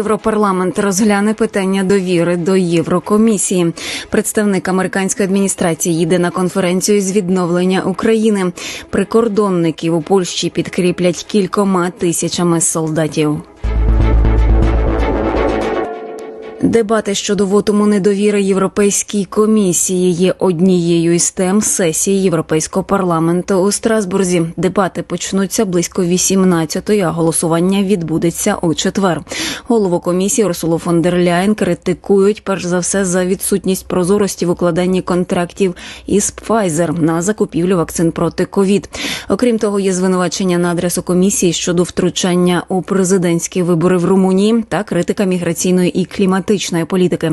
Європарламент розгляне питання довіри до Єврокомісії. Представник американської адміністрації їде на конференцію з відновлення України. Прикордонників у Польщі підкріплять кількома тисячами солдатів. Дебати щодо вотуму недовіри Європейській комісії є однією із тем сесії Європейського парламенту у Страсбурзі. Дебати почнуться близько 18-ї, а голосування відбудеться у четвер. Голову комісії Урсулу фон дер Ляєн критикують перш за все за відсутність прозорості в укладанні контрактів із Pfizer на закупівлю вакцин проти ковід. Окрім того, є звинувачення на адресу комісії щодо втручання у президентські вибори в Румунії та критика міграційної і кліматичної політики.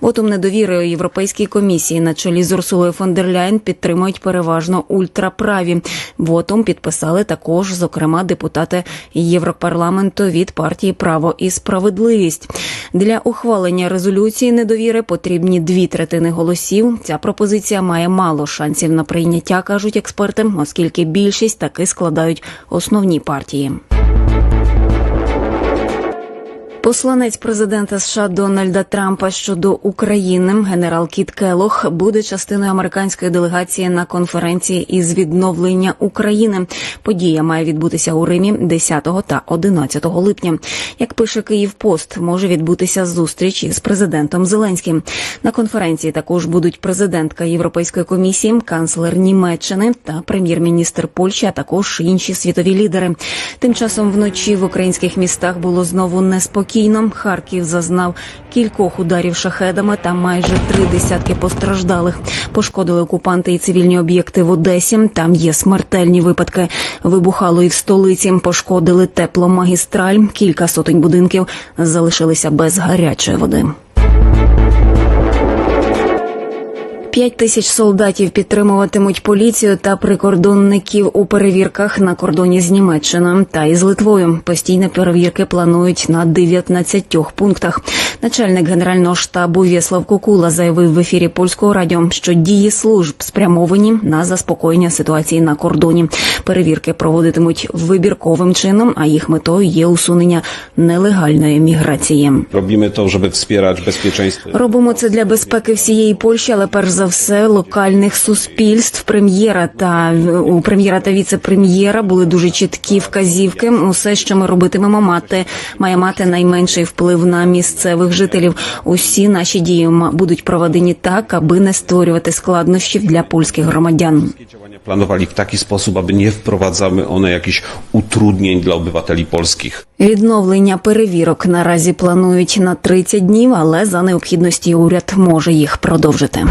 Вотум недовіри Європейській комісії на чолі з Урсулою фон дер Ляєн підтримують переважно ультраправі. Вотум підписали також, зокрема, депутати Європарламенту від партії Право і справедливість. Для ухвалення резолюції недовіри потрібні дві третини голосів. Ця пропозиція має мало шансів на прийняття, кажуть експерти, оскільки більшість таки складають основні партії. Посланець президента США Дональда Трампа щодо України, генерал Кіт Келох, буде частиною американської делегації на конференції із відновлення України. Подія має відбутися у Римі 10 та 11 липня. Як пише Київ Пост, може відбутися зустріч із президентом Зеленським. На конференції також будуть президентка Європейської комісії, канцлер Німеччини та прем'єр-міністр Польщі, а також інші світові лідери. Тим часом вночі в українських містах було знову неспокійно. Харків зазнав кількох ударів шахедами та майже три десятки постраждалих. Пошкодили окупанти і цивільні об'єкти в Одесі. Там є смертельні випадки. Вибухало і в столиці. Пошкодили тепломагістраль. Кілька сотень будинків залишилися без гарячої води. П'ять тисяч солдатів підтримуватимуть поліцію та прикордонників у перевірках на кордоні з Німеччиною та із Литвою. Постійні перевірки планують на 19 пунктах. Начальник генерального штабу Вєслав Кукула заявив в ефірі польського радіо, що дії служб спрямовані на заспокоєння ситуації на кордоні. Перевірки проводитимуть вибірковим чином, а їх метою є усунення нелегальної міграції. Robimy to, żeby wspierać bezpieczeństwo. Робимо це для безпеки всієї Польщі, але перш за все локальних суспільств. Прем'єра та у прем'єра та віце-прем'єра були дуже чіткі вказівки. Усе, що ми робитимемо, мати має мати найменший вплив на місцевих жителів. Усі наші дії будуть проведені так, аби не створювати складнощів для польських громадян. Планували в такий спосіб, аби не nie вони якісь утруднень для обивателів польських. Відновлення перевірок наразі планують на 30 днів, але за необхідності уряд може їх продовжити.